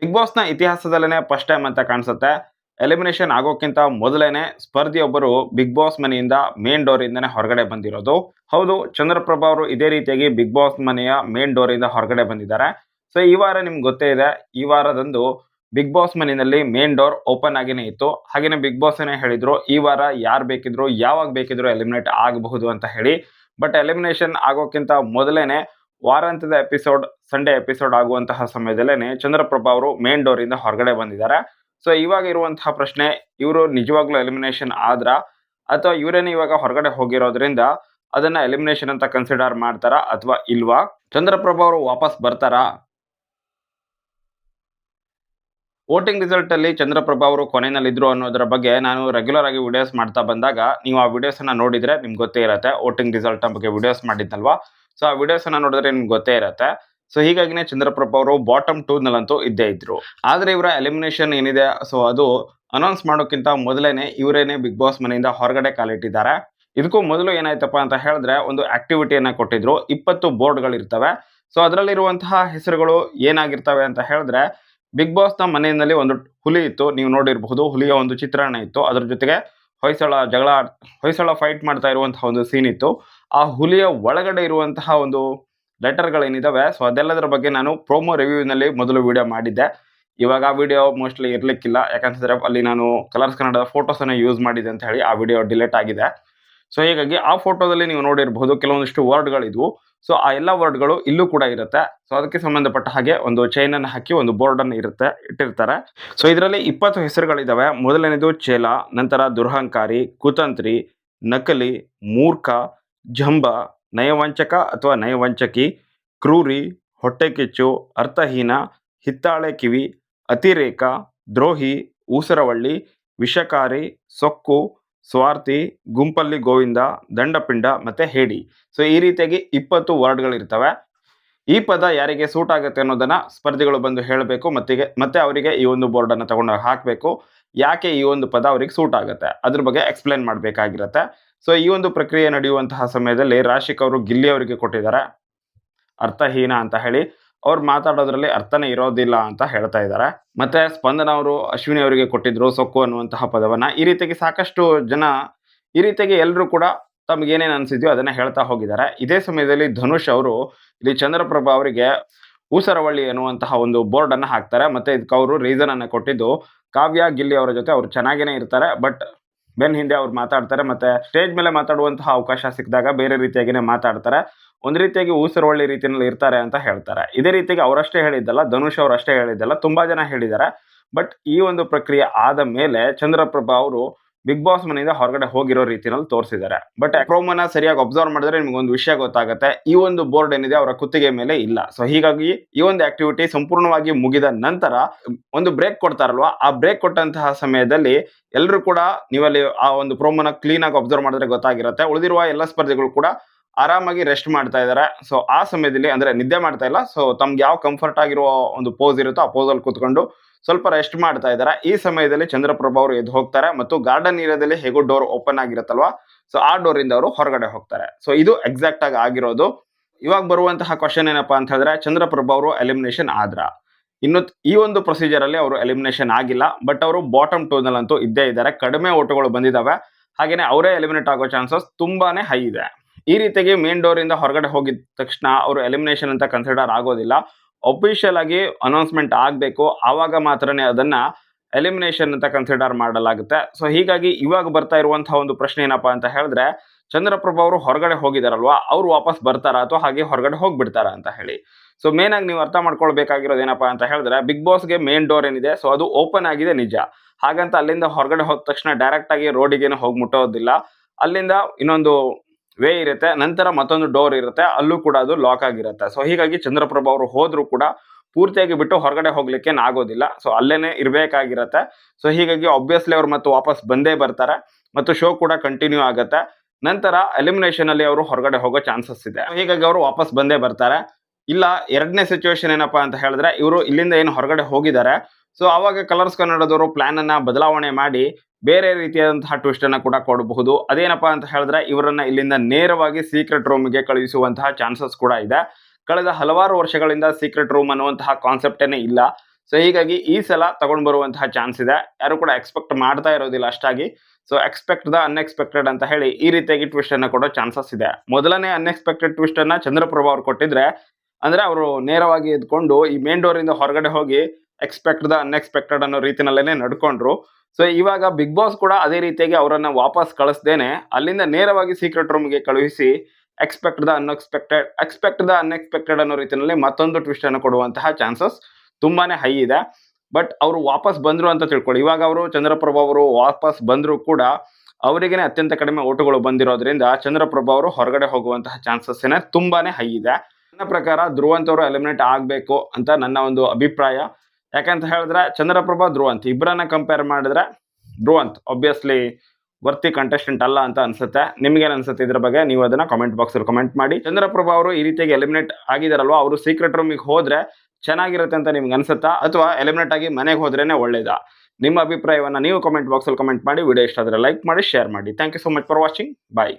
Big ಬಾಸ್ನ ಇತಿಹಾಸದಲ್ಲೇ first time ಅಂತ ಕಾಣಿಸುತ್ತೆ. ಎಲಿಮಿನೇಷನ್ ಆಗೋಕ್ಕಿಂತ ಮೊದಲೇನೆ ಸ್ಪರ್ಧಿಯೊಬ್ಬರು ಬಿಗ್ ಬಾಸ್ ಮನೆಯಿಂದ ಮೇನ್ ಡೋರ್ ಇಂದಾನೆ ಹೊರಗಡೆ ಬಂದಿರೋದು. ಹೌದು, ಚಂದ್ರಪ್ರಭಾ ಅವರು ಇದೇ ರೀತಿಯಾಗಿ ಬಿಗ್ ಬಾಸ್ ಮನೆಯ ಮೇನ್ ಡೋರ್ ಇಂದ ಹೊರಗಡೆ ಬಂದಿದ್ದಾರೆ. ಸೊ ಈ ವಾರ ನಿಮ್ಗೆ ಗೊತ್ತೇ ಇದೆ, ಈ ವಾರದಂದು ಬಿಗ್ ಬಾಸ್ ಮನೆಯಲ್ಲಿ ಮೇನ್ ಡೋರ್ ಓಪನ್ ಆಗಿನೇ ಇತ್ತು. ಹಾಗೇನೆ ಬಿಗ್ ಬಾಸ್ ಏನೇ ಹೇಳಿದ್ರು, ಈ ವಾರ ಯಾರು ಬೇಕಿದ್ರು, ಯಾವಾಗ ಬೇಕಿದ್ರು ಎಲಿಮಿನೇಟ್ ಆಗಬಹುದು ಅಂತ ಹೇಳಿ. ಬಟ್ ಎಲಿಮಿನೇಷನ್ ಆಗೋಕ್ಕಿಂತ ಮೊದಲೇನೆ ವಾರಾಂತ್ಯದ ಎಪಿಸೋಡ್ ಸಂಡೇ ಎಪಿಸೋಡ್ ಆಗುವಂತಹ ಸಮಯದಲ್ಲೇನೆ ಚಂದ್ರಪ್ರಭಾ ಅವರು ಮೇನ್ ಇಂದ ಹೊರಗಡೆ ಬಂದಿದ್ದಾರೆ. ಸೊ ಇವಾಗ ಇರುವಂತಹ ಪ್ರಶ್ನೆ, ಇವರು ನಿಜವಾಗ್ಲೂ ಎಲಿಮಿನೇಷನ್ ಆದ್ರ? ಅಥವಾ ಇವರೇನೆ ಇವಾಗ ಹೊರಗಡೆ ಹೋಗಿರೋದ್ರಿಂದ ಅದನ್ನ ಎಲಿಮಿನೇಷನ್ ಅಂತ ಕನ್ಸಿಡರ್ ಮಾಡ್ತಾರಾ ಅಥವಾ ಇಲ್ವಾ? ಚಂದ್ರಪ್ರಭಾ ಅವರು ವಾಪಸ್ ಬರ್ತಾರಾ? ವೋಟಿಂಗ್ ರಿಸಲ್ಟ್ ಅಲ್ಲಿ ಚಂದ್ರಪ್ರಭಾ ಅವರು ಕೊನೆಯಲ್ಲಿದ್ರು ಅನ್ನೋದ್ರ ಬಗ್ಗೆ ನಾನು ರೆಗ್ಯುಲರ್ ಆಗಿ ವಿಡಿಯೋಸ್ ಮಾಡ್ತಾ ಬಂದಾಗ, ನೀವು ಆ ವಿಡಿಯೋಸ್ ಅನ್ನ ನೋಡಿದ್ರೆ ನಿಮ್ಗೆ ಗೊತ್ತೇ ಇರುತ್ತೆ ವೋಟಿಂಗ್ ರಿಸಲ್ಟ್ ಬಗ್ಗೆ ವಿಡಿಯೋಸ್ ಮಾಡಿದ್ನಲ್ವಾ ಸೊ ಆ ವಿಡಿಯೋಸ್ ಅನ್ನ ನೋಡಿದ್ರೆ ನಿಮ್ಗೆ ಗೊತ್ತೇ ಇರುತ್ತೆ. ಸೊ ಹೀಗಾಗಿನೇ ಚಂದ್ರಪ್ರಭ ಅವರು ಬಾಟಮ್ ಟೂ ನಲ್ಲಂತೂ ಇದ್ದೇ ಇದ್ರು. ಆದ್ರೆ ಇವರ ಎಲಿಮಿನೇಷನ್ ಏನಿದೆ? ಸೊ ಅದು ಅನೌನ್ಸ್ ಮಾಡೋಕ್ಕಿಂತ ಮೊದಲೇನೆ ಇವರೇನೆ ಬಿಗ್ ಬಾಸ್ ಮನೆಯಿಂದ ಹೊರಗಡೆ ಕಾಲಿಟ್ಟಿದ್ದಾರೆ ಇದಕ್ಕೂ ಮೊದಲು ಏನಾಯ್ತಪ್ಪ ಅಂತ ಹೇಳಿದ್ರೆ ಒಂದು ಆಕ್ಟಿವಿಟಿಯನ್ನ ಕೊಟ್ಟಿದ್ರು. ಇಪ್ಪತ್ತು ಬೋರ್ಡ್ಗಳು ಇರ್ತವೆ. ಸೊ ಅದರಲ್ಲಿರುವಂತಹ ಹೆಸರುಗಳು ಏನಾಗಿರ್ತವೆ ಅಂತ ಹೇಳಿದ್ರೆ ಬಿಗ್ ಬಾಸ್ನ ಮನೆಯಲ್ಲಿ ಒಂದು ಹುಲಿ ಇತ್ತು. ನೀವು ನೋಡಿರಬಹುದು, ಹುಲಿಯ ಒಂದು ಚಿತ್ರಣ ಇತ್ತು. ಅದ್ರ ಜೊತೆಗೆ ಹೊಯ್ಸಳ ಜಗಳ ಹೊಯ್ಸಳ ಫೈಟ್ ಮಾಡ್ತಾ ಇರುವಂತಹ ಒಂದು ಸೀನ್ ಇತ್ತು. ಆ ಹುಲಿಯ ಒಳಗಡೆ ಇರುವಂತಹ ಒಂದು ಲೆಟರ್ಗಳೇನಿದ್ದಾವೆ ಸೊ ಅದೆಲ್ಲದರ ಬಗ್ಗೆ ನಾನು ಪ್ರೋಮೋ ರಿವ್ಯೂನಲ್ಲಿ ಮೊದಲು ವಿಡಿಯೋ ಮಾಡಿದ್ದೆ. ಇವಾಗ ಆ ವಿಡಿಯೋ ಮೋಸ್ಟ್ಲಿ ಇರಲಿಕ್ಕಿಲ್ಲ. ಯಾಕಂತಂದರೆ ಅಲ್ಲಿ ನಾನು ಕಲರ್ಸ್ ಕನ್ನಡದ ಫೋಟೋಸನ್ನು ಯೂಸ್ ಮಾಡಿದೆ ಅಂತ ಹೇಳಿ ಆ ವಿಡಿಯೋ ಡಿಲೇಟ್ ಆಗಿದೆ. ಸೊ ಹೀಗಾಗಿ ಆ ಫೋಟೋದಲ್ಲಿ ನೀವು ನೋಡಿರಬಹುದು ಕೆಲವೊಂದಿಷ್ಟು ವರ್ಡ್ಗಳಿದ್ವು. ಸೊ ಆ ಎಲ್ಲ ವರ್ಡ್ಗಳು ಇಲ್ಲೂ ಕೂಡ ಇರುತ್ತೆ. ಸೊ ಅದಕ್ಕೆ ಸಂಬಂಧಪಟ್ಟ ಹಾಗೆ ಒಂದು ಚೈನ್ ಅನ್ನು ಹಾಕಿ ಒಂದು ಬೋರ್ಡ್ ಅನ್ನು ಇರುತ್ತೆ, ಇಟ್ಟಿರ್ತಾರೆ. ಸೊ ಇದರಲ್ಲಿ ಇಪ್ಪತ್ತು ಹೆಸರುಗಳಿದಾವೆ. ಮೊದಲನೇದು ಚೇಲ ನಂತರ ದುರಹಂಕಾರಿ, ಕುತಂತ್ರಿ, ನಕಲಿ, ಮೂರ್ಖ, ಜಂಬ, ನಯವಂಚಕ ಅಥವಾ ನಯವಂಚಕಿ, ಕ್ರೂರಿ, ಹೊಟ್ಟೆಕಿಚ್ಚು, ಅರ್ಥಹೀನ, ಹಿತ್ತಾಳೆ ಕಿವಿ, ಅತಿರೇಕ, ದ್ರೋಹಿ ಊಸರವಳ್ಳಿ ವಿಷಕಾರಿ, ಸೊಕ್ಕು ಸ್ವಾರ್ಥಿ, ಗುಂಪಲ್ಲಿ ಗೋವಿಂದ, ದಂಡಪಿಂಡ ಮತ್ತೆ ಹೇಡಿ. ಸೊ ಈ ರೀತಿಯಾಗಿ ಇಪ್ಪತ್ತು ವರ್ಡ್ಗಳಿರ್ತವೆ. ಈ ಪದ ಯಾರಿಗೆ ಸೂಟ್ ಆಗುತ್ತೆ ಅನ್ನೋದನ್ನ ಸ್ಪರ್ಧಿಗಳು ಬಂದು ಹೇಳಬೇಕು. ಮತ್ತೆ ಮತ್ತೆ ಅವರಿಗೆ ಈ ಒಂದು ಬೋರ್ಡ್ ಅನ್ನ ತಗೊಂಡು ಹಾಕಬೇಕು. ಯಾಕೆ ಈ ಒಂದು ಪದ ಅವರಿಗೆ ಸೂಟ್ ಆಗುತ್ತೆ? ಅದ್ರ ಬಗ್ಗೆ ಎಕ್ಸ್ಪ್ಲೈನ್ ಮಾಡಬೇಕಾಗಿರುತ್ತೆ. ಸೊ ಈ ಒಂದು ಪ್ರಕ್ರಿಯೆ ನಡೆಯುವಂತಹ ಸಮಯದಲ್ಲಿ ರಾಶಿಕ್ ಅವರು ಗಿಲ್ಲಿ ಅವರಿಗೆ ಕೊಟ್ಟಿದ್ದಾರೆ. ಅರ್ಥಹೀನ ಅಂತ ಹೇಳಿ. ಅವ್ರು ಮಾತಾಡೋದ್ರಲ್ಲಿ ಅರ್ಥನೇ ಇರೋದಿಲ್ಲ ಅಂತ ಹೇಳ್ತಾ ಇದ್ದಾರೆ. ಮತ್ತೆ ಸ್ಪಂದನ ಅವರು ಅಶ್ವಿನಿ ಅವರಿಗೆ ಕೊಟ್ಟಿದ್ರು ಸೊಕ್ಕು ಅನ್ನುವಂತಹ ಪದವನ್ನ. ಈ ರೀತಿಯಾಗಿ ಸಾಕಷ್ಟು ಜನ ಈ ರೀತಿಯಾಗಿ ಎಲ್ಲರೂ ಕೂಡ ತಮಗೇನೇನು ಅನಿಸಿದ್ಯೋ ಅದನ್ನ ಹೇಳ್ತಾ ಹೋಗಿದ್ದಾರೆ. ಇದೇ ಸಮಯದಲ್ಲಿ ಧನುಷ್ ಅವರು ಇಲ್ಲಿ ಚಂದ್ರಪ್ರಭಾ ಅವರಿಗೆ ಊಸರವಳ್ಳಿ ಅನ್ನುವಂತಹ ಒಂದು ಬೋರ್ಡ್ ಅನ್ನ ಹಾಕ್ತಾರೆ. ಮತ್ತೆ ಇದಕ್ಕೆ ಅವರು ರೀಸನ್ ಅನ್ನ ಕೊಟ್ಟಿದ್ದು ಕಾವ್ಯ ಗಿಲ್ಲಿ ಅವರ ಜೊತೆ ಅವ್ರು ಚೆನ್ನಾಗೇನೆ ಇರ್ತಾರೆ. ಬಟ್ ಬೆನ್ ಹಿಂದೆ ಅವ್ರು ಮಾತಾಡ್ತಾರೆ, ಮತ್ತೆ ಸ್ಟೇಜ್ ಮೇಲೆ ಮಾತಾಡುವಂತಹ ಅವಕಾಶ ಸಿಕ್ಕಿದಾಗ ಬೇರೆ ರೀತಿಯಾಗಿನೇ ಮಾತಾಡ್ತಾರೆ. ಒಂದು ರೀತಿಯಾಗಿ ಊಸರವಳ್ಳಿ ರೀತಿಯಲ್ಲಿ ಇರ್ತಾರೆ ಅಂತ ಹೇಳ್ತಾರೆ. ಇದೇ ರೀತಿಯಾಗಿ ಅವರಷ್ಟೇ ಹೇಳಿದ್ದಲ್ಲ, ಧನುಷ್ ಅವರಷ್ಟೇ ಹೇಳಿದ್ದಲ್ಲ, ತುಂಬಾ ಜನ ಹೇಳಿದ್ದಾರೆ. ಬಟ್ ಈ ಒಂದು ಪ್ರಕ್ರಿಯೆ ಆದ ಮೇಲೆ ಚಂದ್ರಪ್ರಭಾ ಅವರು ಬಿಗ್ ಬಾಸ್ ಮನೆಯಿಂದ ಹೊರಗಡೆ ಹೋಗಿರೋ ರೀತಿಯಲ್ಲಿ ತೋರಿಸಿದ್ದಾರೆ. ಬಟ್ ಪ್ರೋಮೋನ ಸರಿಯಾಗಿ ಅಬ್ಸರ್ವ್ ಮಾಡಿದ್ರೆ ನಿಮ್ಗೆ ಒಂದು ವಿಷಯ ಗೊತ್ತಾಗುತ್ತೆ. ಈ ಒಂದು ಬೋರ್ಡ್ ಏನಿದೆ ಅವರ ಕುತ್ತಿಗೆ ಮೇಲೆ ಇಲ್ಲ. ಸೊ ಹೀಗಾಗಿ ಈ ಒಂದು ಆಕ್ಟಿವಿಟಿ ಸಂಪೂರ್ಣವಾಗಿ ಮುಗಿದ ನಂತರ ಒಂದು ಬ್ರೇಕ್ ಕೊಡ್ತಾರಲ್ವಾ? ಆ ಬ್ರೇಕ್ ಕೊಟ್ಟಂತಹ ಸಮಯದಲ್ಲಿ ಎಲ್ಲರೂ ಕೂಡ ನೀವಲ್ಲಿ ಆ ಒಂದು ಪ್ರೋಮನ ಕ್ಲೀನ್ ಆಗಿ ಅಬ್ಸರ್ವ್ ಮಾಡಿದ್ರೆ ಗೊತ್ತಾಗಿರುತ್ತೆ. ಉಳಿದಿರುವ ಎಲ್ಲ ಸ್ಪರ್ಧಿಗಳು ಕೂಡ ಆರಾಮಾಗಿ ರೆಸ್ಟ್ ಮಾಡ್ತಾ ಇದ್ದಾರೆ. ಸೊ ಆ ಸಮಯದಲ್ಲಿ ಅಂದ್ರೆ ನಿದ್ದೆ ಮಾಡ್ತಾ ಇಲ್ಲ. ಸೊ ತಮ್ಗೆ ಯಾವ ಕಂಫರ್ಟ್ ಆಗಿರೋ ಒಂದು ಪೋಸ್ ಇರುತ್ತೋ ಆ ಪೋಸ್ ಅಲ್ಲಿ ಕೂತ್ಕೊಂಡು ಸ್ವಲ್ಪ ರೆಸ್ಟ್ ಮಾಡ್ತಾ ಇದ್ದಾರೆ ಈ ಸಮಯದಲ್ಲಿ ಚಂದ್ರಪ್ರಭಾ ಅವರು ಎದ್ದು ಹೋಗ್ತಾರೆ ಮತ್ತು ಗಾರ್ಡನ್ ಏರಿಯಾದಲ್ಲಿ ಹೇಗೋ ಡೋರ್ ಓಪನ್ ಆಗಿರುತ್ತಲ್ವಾ? ಸೊ ಆ ಡೋರ್ ಇಂದ ಅವರು ಹೊರಗಡೆ ಹೋಗ್ತಾರೆ. ಸೊ ಇದು ಎಕ್ಸಾಕ್ಟ್ ಆಗಿ ಆಗಿರೋದು. ಇವಾಗ ಬರುವಂತಹ ಕ್ವಶನ್ ಏನಪ್ಪಾ ಅಂತ ಹೇಳಿದ್ರೆ, ಚಂದ್ರಪ್ರಭಾ ಅವರು ಎಲಿಮಿನೇಷನ್ ಆದ್ರ? ಇನ್ನು ಈ ಒಂದು ಪ್ರೊಸೀಜರ್ ಅಲ್ಲಿ ಅವರು ಎಲಿಮಿನೇಷನ್ ಆಗಿಲ್ಲ. ಬಟ್ ಅವರು ಬಾಟಮ್ ಟೂ ಅಂತೂ ಇದ್ದೇ ಇದ್ದಾರೆ. ಕಡಿಮೆ ಓಟುಗಳು ಬಂದಿದ್ದಾವೆ ಹಾಗೇನೆ ಅವರೇ ಎಲಿಮಿನೇಟ್ ಆಗೋ ಚಾನ್ಸಸ್ ತುಂಬಾನೇ ಹೈ ಇದೆ. ಈ ರೀತಿಯಾಗಿ ಮೇನ್ ಡೋರ್ ಇಂದ ಹೊರಗಡೆ ಹೋಗಿದ ತಕ್ಷಣ ಅವರು ಎಲಿಮಿನೇಷನ್ ಅಂತ ಕನ್ಸಿಡರ್ ಆಗೋದಿಲ್ಲ. ಅಫಿಷಿಯಲ್ ಆಗಿ ಅನೌನ್ಸ್ಮೆಂಟ್ ಆಗಬೇಕು, ಆವಾಗ ಮಾತ್ರನೇ ಅದನ್ನ ಎಲಿಮಿನೇಷನ್ ಅಂತ ಕನ್ಸಿಡರ್ ಮಾಡಲಾಗುತ್ತೆ. ಸೊ ಹೀಗಾಗಿ ಇವಾಗ ಬರ್ತಾ ಇರುವಂತಹ ಒಂದು ಪ್ರಶ್ನೆ ಏನಪ್ಪಾ ಅಂತ ಹೇಳಿದ್ರೆ, ಚಂದ್ರಪ್ರಭ ಅವರು ಹೊರಗಡೆ ಹೋಗಿದಾರಲ್ವಾ? ಅವ್ರು ವಾಪಸ್ ಬರ್ತಾರಾ ಅಥವಾ ಹಾಗೆ ಹೊರಗಡೆ ಹೋಗ್ಬಿಡ್ತಾರ ಅಂತ ಹೇಳಿ. ಸೊ ಮೇನ್ ಆಗಿ ನೀವು ಅರ್ಥ ಮಾಡ್ಕೊಳ್ಬೇಕಾಗಿರೋದು ಏನಪ್ಪಾ ಅಂತ ಹೇಳಿದ್ರೆ ಬಿಗ್ ಬಾಸ್ಗೆ ಮೇನ್ ಡೋರ್ ಏನಿದೆ ಸೊ ಅದು ಓಪನ್ ಆಗಿದೆ ನಿಜ. ಹಾಗಂತ ಅಲ್ಲಿಂದ ಹೊರಗಡೆ ಹೋದ ತಕ್ಷಣ ಡೈರೆಕ್ಟ್ ಆಗಿ ರೋಡಿಗೆ ಹೋಗಿ ಮುಟ್ಟೋದಿಲ್ಲ ಅಲ್ಲಿಂದ ಇನ್ನೊಂದು ವೇ ಇರುತ್ತೆ, ನಂತರ ಮತ್ತೊಂದು ಡೋರ್ ಇರುತ್ತೆ, ಅಲ್ಲೂ ಕೂಡ ಅದು ಲಾಕ್ ಆಗಿರುತ್ತೆ. ಸೊ ಹೀಗಾಗಿ ಚಂದ್ರಪ್ರಭಾ ಅವರು ಹೋದ್ರು ಕೂಡ ಪೂರ್ತಿಯಾಗಿ ಬಿಟ್ಟು ಹೊರಗಡೆ ಹೋಗ್ಲಿಕ್ಕೆ ಆಗೋದಿಲ್ಲ ಸೊ ಅಲ್ಲೇನೆ ಇರಬೇಕಾಗಿರತ್ತೆ. ಸೊ ಹೀಗಾಗಿ ಆಬ್ವಿಯಸ್ಲಿ ಅವ್ರು ಮತ್ತೆ ವಾಪಸ್ ಬಂದೇ ಬರ್ತಾರೆ ಮತ್ತು ಶೋ ಕೂಡ ಕಂಟಿನ್ಯೂ ಆಗುತ್ತೆ. ನಂತರ ಎಲಿಮಿನೇಷನ್ ಅಲ್ಲಿ ಅವರು ಹೊರಗಡೆ ಹೋಗೋ ಚಾನ್ಸಸ್ ಇದೆ. ಹೀಗಾಗಿ ಅವರು ವಾಪಸ್ ಬಂದೇ ಬರ್ತಾರೆ. ಇಲ್ಲ, ಎರಡನೇ ಸಿಚುವೇಶನ್ ಏನಪ್ಪಾ ಅಂತ ಹೇಳಿದ್ರೆ ಇವರು ಇಲ್ಲಿಂದ ಏನು ಹೊರಗಡೆ ಹೋಗಿದ್ದಾರೆ. ಸೊ ಅವಾಗ ಕಲರ್ಸ್ ಕನ್ನಡದವರು ಪ್ಲಾನ್ ಅನ್ನ ಬದಲಾವಣೆ ಮಾಡಿ ಬೇರೆ ರೀತಿಯಾದಂತಹ ಟ್ವಿಸ್ಟ್ ಅನ್ನ ಕೂಡ ಕೊಡಬಹುದು. ಅದೇನಪ್ಪ ಅಂತ ಹೇಳಿದ್ರೆ ಇವರನ್ನ ಇಲ್ಲಿಂದ ನೇರವಾಗಿ ಸೀಕ್ರೆಟ್ ರೂಮ್ಗೆ ಕಳುಹಿಸುವಂತಹ ಚಾನ್ಸಸ್ ಕೂಡ ಇದೆ. ಕಳೆದ ಹಲವಾರು ವರ್ಷಗಳಿಂದ ಸೀಕ್ರೆಟ್ ರೂಮ್ ಅನ್ನುವಂತಹ ಕಾನ್ಸೆಪ್ಟೇನೆ ಇಲ್ಲ. ಸೊ ಹೀಗಾಗಿ ಈ ಸಲ ತಗೊಂಡ್ ಬರುವಂತಹ ಚಾನ್ಸ್ ಇದೆ. ಯಾರು ಕೂಡ ಎಕ್ಸ್ಪೆಕ್ಟ್ ಮಾಡ್ತಾ ಇರೋದಿಲ್ಲ ಅಷ್ಟಾಗಿ. ಸೊ ಎಕ್ಸ್ಪೆಕ್ಟ್ ದ ಅನ್ಎಕ್ಸ್ಪೆಕ್ಟೆಡ್ ಅಂತ ಹೇಳಿ ಈ ರೀತಿಯಾಗಿ ಟ್ವಿಸ್ಟ್ ಅನ್ನ ಕೊಡೋ ಚಾನ್ಸಸ್ ಇದೆ. ಮೊದಲನೇ ಅನ್ಎಕ್ಸ್ಪೆಕ್ಟೆಡ್ ಟ್ವಿಸ್ಟ್ ಅನ್ನ ಚಂದ್ರಪ್ರಭಾ ಅವ್ರು ಕೊಟ್ಟಿದ್ರೆ, ಅಂದ್ರೆ ಅವರು ನೇರವಾಗಿ ಎದ್ಕೊಂಡು ಈ ಮೇನ್ ಡೋರ್ ಇಂದ ಹೊರಗಡೆ ಹೋಗಿ ಎಕ್ಸ್ಪೆಕ್ಟ್ ದ ಅನ್ಎಕ್ಸ್ಪೆಕ್ಟೆಡ್ ಅನ್ನೋ ರೀತಿನಲ್ಲೇನೆ ನಡ್ಕೊಂಡ್ರು. ಸೊ ಇವಾಗ ಬಿಗ್ ಬಾಸ್ ಕೂಡ ಅದೇ ರೀತಿಯಾಗಿ ಅವರನ್ನ ವಾಪಸ್ ಕಳಿಸ್ದೇನೆ. ಅಲ್ಲಿಂದ ನೇರವಾಗಿ ಸೀಕ್ರೆಟ್ ರೂಮ್ಗೆ ಕಳುಹಿಸಿ expect the unexpected expect the unexpected ಅನ್ನೋ ರೀತಿಯಲ್ಲಿ ಮತ್ತೊಂದು ಟ್ವಿಸ್ಟ್ ಅನ್ನು ಕೊಡುವಂತಹ ಚಾನ್ಸಸ್ ತುಂಬಾನೇ ಹೈ ಇದೆ. ಬಟ್ ಅವರು ವಾಪಸ್ ಬಂದ್ರು ಅಂತ ತಿಳ್ಕೊಳ್ಳಿ. ಇವಾಗ ಅವರು ಚಂದ್ರಪ್ರಭಾ ಅವರು ವಾಪಸ್ ಬಂದ್ರು ಕೂಡ ಅವರಿಗೇನೆ ಅತ್ಯಂತ ಕಡಿಮೆ ಓಟುಗಳು ಬಂದಿರೋದ್ರಿಂದ ಚಂದ್ರಪ್ರಭಾ ಅವರು ಹೊರಗಡೆ ಹೋಗುವಂತಹ ಚಾನ್ಸಸ್ ತುಂಬಾನೇ ಹೈ ಇದೆ. ನನ್ನ ಪ್ರಕಾರ ಧ್ರುವಂತವರು ಎಲಿಮಿನೇಟ್ ಆಗಬೇಕು ಅಂತ ನನ್ನ ಒಂದು ಅಭಿಪ್ರಾಯ. ಯಾಕಂತ ಹೇಳಿದ್ರೆ ಚಂದ್ರಪ್ರಭಾ ಧ್ರುವಂತ್ ಇಬ್ಬರನ್ನ ಕಂಪೇರ್ ಮಾಡಿದ್ರೆ ಧ್ರುವಂತ್ ಒಬ್ವಿಯಸ್ಲಿ ವರ್ತಿ ಕಂಟೆಸ್ಟೆಂಟ್ ಅಲ್ಲ ಅಂತ ಅನ್ಸುತ್ತೆ. ನಿಮ್ಗೇನು ಅನ್ಸುತ್ತೆ ಇದ್ರ ಬಗ್ಗೆ ನೀವು ಅದನ್ನ ಕಾಮೆಂಟ್ ಬಾಕ್ಸ್ ಅಲ್ಲಿ ಕಮೆಂಟ್ ಮಾಡಿ. ಚಂದ್ರಪ್ರಭಾ ಅವರು ಈ ರೀತಿಯಾಗಿ ಎಲಿಮಿನೇಟ್ ಆಗಿದಾರಲ್ವಾ? ಅವರು ಸೀಕ್ರೆಟ್ ರೂಮಿಗೆ ಹೋದ್ರೆ ಚೆನ್ನಾಗಿರುತ್ತೆ ಅಂತ ನಿಮ್ಗೆ ಅನ್ಸುತ್ತಾ? ಅಥವಾ ಎಲಿಮಿನೇಟ್ ಆಗಿ ಮನೆಗೆ ಹೋದ್ರೇನೆ ಒಳ್ಳೇದಾ? ನಿಮ್ಮ ಅಭಿಪ್ರಾಯವನ್ನ ನೀವು ಕಾಮೆಂಟ್ ಬಾಕ್ಸ್ ಅಲ್ಲಿ ಕಮೆಂಟ್ ಮಾಡಿ. ವಿಡಿಯೋ ಇಷ್ಟ ಆದ್ರೆ ಲೈಕ್ ಮಾಡಿ ಶೇರ್ ಮಾಡಿ. Thank you so much for watching bye